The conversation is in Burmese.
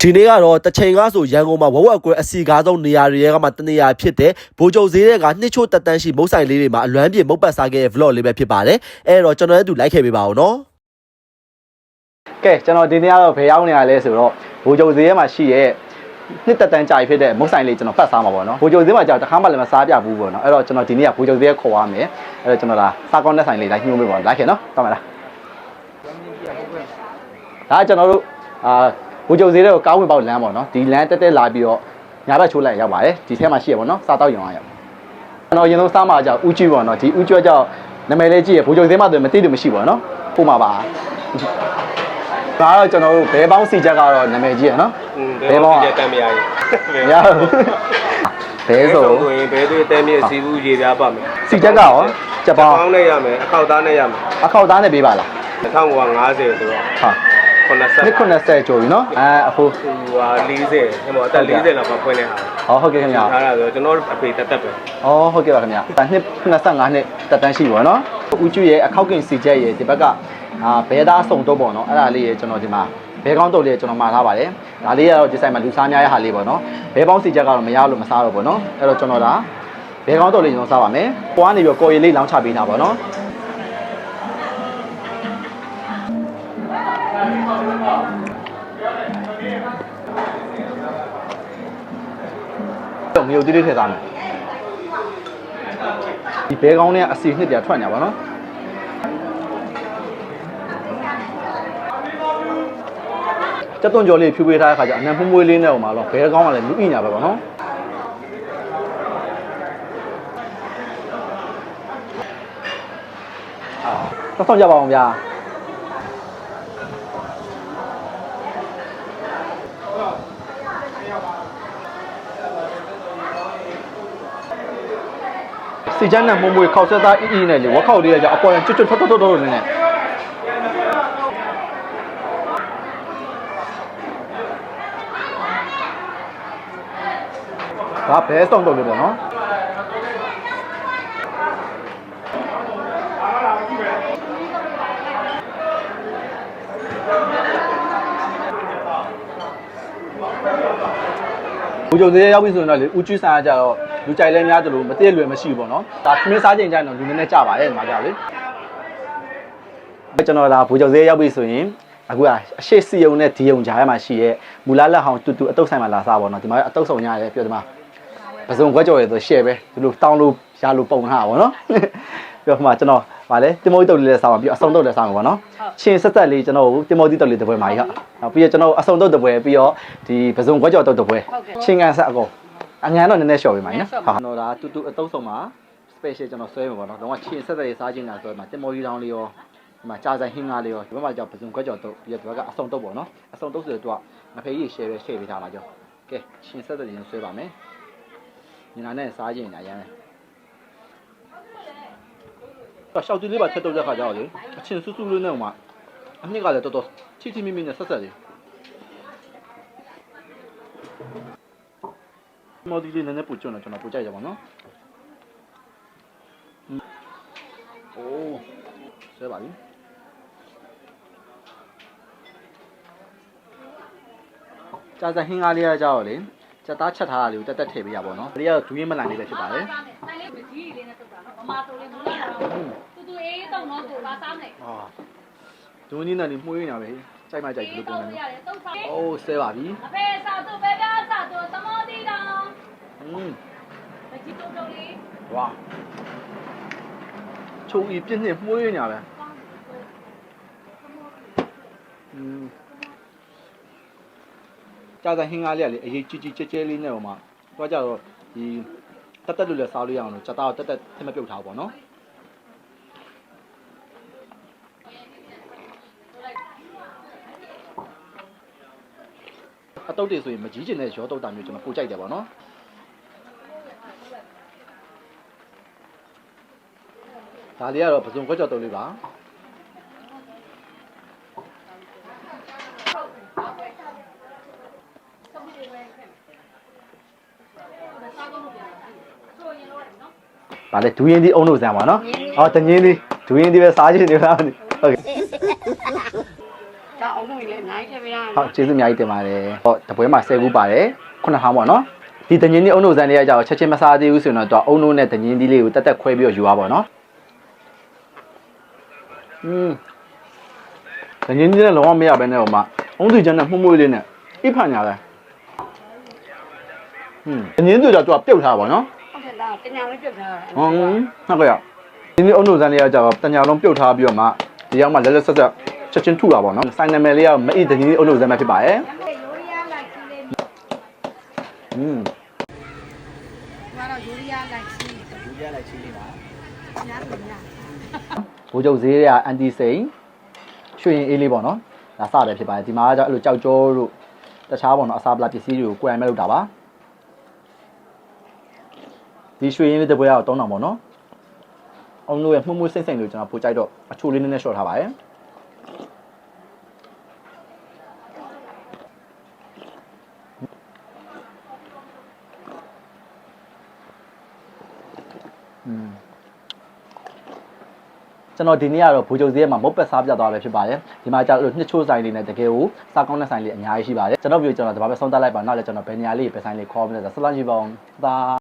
ဒီနေ့ကတော့တချိန်ကားဆိုရန်ကုန်မှာဝက်ဝက်ကွဲအစီကားဆုံးနေရာတွေရဲ့ကမှတနေရာဖြစ်တဲ့ဘိုးကျုံဈေးတွေကနှစ်ချို့တက်တန်းရှိမုတ်ဆိုင်လေးတွေမှာအလွမ်းပြေမုတ်ပတ်စားခဲ့တဲ့ vlog လေးပဲဖြစ်ပါတယ်အဲ့တော့ကျွန်တော်လည်းသူလိုက်ခဲ့ပေးပါဦးနော်ကဲကျွန်တော်ဒီနေ့ကတော့ဘယ်ရောက်နေရလဲဆိုတော့ဘိုးကျုံဈေးထဲမှာရှိရဲ့နှစ်သက်တန်းကြာဖြစ်တဲ့မုတ်ဆိုင်လေးကျွန်တော်ဖတ်စားမှာပေါ့နော်ဘိုးကျုံဈေးမှာကြာတစ်ခါမှလည်းမစားပြဘူးပေါ့နော်အဲ့တော့ကျွန်တော်ဒီနေ့ကဘိုးကျုံဈေးခေါ်ရမယ်အဲ့တော့ကျွန်တော်ဒါစားကောင်းတဲ့ဆိုင်လေးလိုက်ညှိုးပေးပါလိုက်ခဲ့နော်တောင်းပါလားဒါကကျွန်တော်တို့အာ ဘိုးကျုံဈေးတွေကိုကားဝင်ပေါက်လမ်းပေါ့နော်ဒီလမ်းတက်တက်လာပြီးတော့ညာဘက်ချိုးလိုက်ရောက်ပါတယ်ဒီထဲမှာရှိရပေါ့နော်စားတော့ရုံရရောက်ကျွန်တော်ရင်ဆုံးစားမှာကြောက်ဥကျွေးပေါ့နော်ဒီဥကျွေးကြောက်နာမည်လေးကြည့်ရဘိုးကျုံဈေးမှာဆိုမသိလို့မရှိပါဘူးနော်ပို့မှာပါဒါတော့ကျွန်တော်တို့ဘဲပေါင်းစီချက်ကတော့နာမည်ကြီးရနော်อืมဘယ်ဘောဘယ်တမ်းမရရင်မရဘူးဘဲဆိုဆိုရင်ဘယ်တွေတမ်းမြင့်စီဘူးရေပြားပါမယ်စီချက်ကရောချက်ပေါင်းပေါင်းနဲ့ရမယ်အခောက်သားနဲ့ရမယ်အခောက်သားနဲ့ပေးပါလား1950ဆိုတော့ဟာ 90နှစ်90ကျော်ပြီနော်အဲအဖိုးဟိုဟာ40ဟိုမှာအသက်40လောက်မှဖွင့်နေတာဟောဟုတ်ကဲ့ခင်ဗျာထားတာဆိုတော့ကျွန်တော်အဖေတက်တက်ပဲဩဟုတ်ကဲ့ပါခင်ဗျာဒါနှစ်25နှစ်တက်တန်းရှိပါနော်ဦးကျွရဲ့အခောက်ကင်စီချက်ရဲ့ဒီဘက်ကအာဘဲသားစုံတော့ပေါ့နော်အဲ့ဒါလေးရဲ့ကျွန်တော်ဒီမှာဘဲကောင်းတုတ်လေးကျွန်တော်မှာထားပါတယ်ဒါလေးကတော့ဒီဆိုင်မှာလူစားများရဲ့ဟာလေးပေါ့နော်ဘဲပေါင်းစီချက်ကတော့မရလို့မစားတော့ပေါ့နော်အဲ့တော့ကျွန်တော်ဒါဘဲကောင်းတုတ်လေးကျွန်တော်စားပါမယ်ကိုကနေပြီးကော်ရည်လေးလောင်းချပေးတာပေါ့နော် တော့မြုပ်တိတိထည့်သားမယ်ဒီဘဲကောင်းနဲ့အစီနှစ်ပြထွက်နေပါတော့ကျက်သွန်ကြော်လေးဖြူပေးထားတဲ့ခါကျအနံမွှမွှေးလေးနဲ့ဟိုမှာတော့ဘဲကောင်းကလည်းလူအိညာပဲပေါ့နော်အာတော့ဆောင်ကြပါအောင်ဗျာ စီချမ်းနဲ့မွှမွှေးခောက်ဆက်သားအီအီနဲ့လေဝက်ခောက်လေးကကြအပေါ်ရကျွတ်ကျွတ်ထွက်ထွက်ထွက်ထွက်နေနေဒါဘဲဆောင်တော့လေပေါ့နော် ဦးကျော်သေးရောက်ပြီဆိုရင်တော့လေဦးကျွစားကြတော့လူကြိုက်လဲများကြလို့မတည့်လွယ်မရှိဘူးပေါ့နော်ဒါသမင်းစားချိန်ကျရင်တော့လူနည်းနည်းကြပါတယ်ဒီမှာကြလေကျွန်တော်ဒါဘူကျော်သေးရောက်ပြီဆိုရင်အခုကအရှိစီယုံနဲ့ဒီယုံကြားထဲမှာရှိရဲ့မူလာလက်ဟောင်းတူတူအတုပ်ဆိုင်မှာလာစားပေါ့နော်ဒီမှာအတုပ်ဆောင်ရတယ်ပြောဒီမှာပစုံခွက်ကြော်ရဆို share ပဲဒီလိုတောင်းလို့ရလို့ပုံထားပါပေါ့နော်ပြောမှကျွန်တော် ဗာလဲတင်မိုးတုပ်လေးလည်းစားပါပြီးအဆုံတုပ်လည်းစားမှာပေါ့နော်ချင်းဆက်သက်လေးကျွန်တော်တင်မိုးတိတုပ်လေးတစ်ပွဲမှာကြီးဟာပြီးတော့ကျွန်တော်အဆုံတုပ်တစ်ပွဲပြီးတော့ဒီပစုံခွက်ကြော်တုပ်တစ်ပွဲချင်းကန်ဆက်အကုန်အငန်းတော့နည်းနည်းလျှော်ပေးပါနော်ဟာကျွန်တော်ဒါတူတူအတုပ်ဆောင်မှာ special ကျွန်တော်ဆွဲမှာပေါ့နော်တော့ချင်းဆက်သက်လေးစားခြင်းလားဆိုတော့တင်မိုးကြီးတောင်းလေးရောဒီမှာကြာဆိုင်ဟင်းကားလေးရောဒီဘက်မှာကြောက်ပစုံခွက်ကြော်တုပ်ပြီးတော့ဒီဘက်ကအဆုံတုပ်ပေါ့နော်အဆုံတုပ်ဆိုတော့ငဖေးကြီး share ပဲ share ပေးထားပါကြောကဲချင်းဆက်သက်လေးဆွဲပါမယ်ညီနာနဲ့စားခြင်းညာရမ်းတယ်တော့ ရှောက်တူလေးပါချက်တော့တဲ့ခါကျတော့လေအချင်းဆူဆူလေးနဲ့ဟိုမှာအနှစ်ကလည်းတော်တော်ချိချိမိမိနဲ့ဆက်ဆက်လေးမော်ဒီလေးနည်းနည်းပူကျွန်းတော့ကျွန်တော်ပူကြိုက်ရပါတော့အိုးဆွဲပါပြီကြာစဟင်းကားလေးကကြောက်လေစက်သားချက်ထားတာလေးကိုတက်တက်ထည့်ပေးရပါတော့။ဒီကဒူးရင်မလန်လေးပဲဖြစ်ပါတယ်ဆိုင်လေးမကြီးလေး နဲ့တုတ်တာနော်။အမဆိုလေးမလို့ရတော့တူတူအေးတုံတော့ကိုပါစားမယ်။အာဒူးင်းနဲ့နေမှုေးနေတာပဲ။ကြိုက်မှကြိုက်ဒီလိုပုံတုံစံရမျိုးတယ်တုတ်စား။အိုးဆဲပါပြီအဖေစားတော့ပဲပြားစားတော့သမောတီတောင်။อืมမကြီးတုံတော့လေးဝါချိုးဤပြင်းနေမှုေးနေတာ တော့ကြတော့ဒီတက်တက်လို့လည်းစားလို့ရအောင်လို့ချက်သားကိုတက်တက်ထမပြုတ်ထားပါတော့။အတုတ်တွေဆိုရင်မကြီးကျင်တဲ့ရောတုတ်တာမျိုးကျွန်တော်ပို့ကြိုက်တယ်ပေါ့နော်ဒါလေးကတော့ပစုံခွက်ကြော်တုတ်လေးပါ ဒါလေဒူးရင်ဒီအုံလို့စမ်းပါနော်ဟောတငင်းဒီဒူးရင်ဒီပဲစားချင်နေတာဟုတ်ကဲ့ ဒါအ မှုတွေလည်းအများကြီးထည့်ပေးရ ဟုတ်ကျေးဇူးအများကြီးတင်ပါတယ်ဟောတပွဲမှာ10ခုပါတယ်ခုနှစ်ထောင်ပေါ့နော်ဒီတငင်းဒီအုံနိုဇန်လေးကကြောက်ချက်ချင်းမစားသေးဘူးဆိုရင်တော့အုံနိုနဲ့တငင်းဒီလေးကိုတက်တက်ခွဲပြီးတော့ယူရပါတော့နော်อืมတငင်းဒီနဲ့လုံးဝမရဘဲနဲ့ဟိုမှာအုံးသူချမ်းနဲ့မှုမှုလေးနဲ့အိဖန်ညာလဲอืมတငင်းသူတော့သူကပြုတ်ထားပါနော် ဟု တ်ကဲ့ဒါတညာလေးပြုတ်ထားတာဟွန်းဟုတ်ကဲ့ဒီနေ့အုံနိုဇန်လေးကကြောက်တညာလုံးပြုတ်ထားပြီးတော့မှဒီရောက်မှလက်လက်ဆက်ဆက်ချက်ချင်းထုတာပေါ့နော်ဆိုင်နာမည်လေးကမအိတငင်းဒီအုံနိုဇန်ပဲဖြစ်ပါတယ်อืมကတော့ယူရီးယားလိုက်စီးယူရလိုက်ချင်းလေးပါညာတယ်ညာဘိုးချုပ်ဈေးကအန်တီစိန်ရွှေရင်အေးလေးပေါ့နော်ဒါစတယ်ဖြစ်ပါတယ်ဒီမှာကကြောင့်အဲ့လိုကြောက်ကြောတို့တခြားပေါ့နော်အစာပလာပစ္စည်းတွေကိုကိုယ်တိုင်မဲ့လုပ်တာပါ ဒီရွှေရင်လေးတစ်ပွဲကတော့3000ပေါ့နော်အောင်လို့ရမှုမှုစိတ်စိတ်လို့ကျွန်တော်ပို့ကြိုက်တော့အချိုလေးနည်းနည်းရှော့ထားပါတယ်อืมကျွန်တော်ဒီနေ့ကတော့ဘူဂျုံဈေးမှာမုတ်ပတ်စားပြသွားပဲဖြစ်ပါတယ်ဒီမှာကျတော့နှစ်ချိုးဆိုင်လေးနဲ့တကယ်ကိုစားကောင်းတဲ့ဆိုင်လေးအများကြီးရှိပါတယ်ကျွန်တော်ပြောကျွန်တော်ဒီမှာပဲဆုံးသတ်လိုက်ပါနောက်လည်းကျွန်တော်ဘယ်နေရာလေးပဲဆိုင်လေးခေါ်မလဲဆိုတော့ဆလန်ကြီးပေါင်းသာ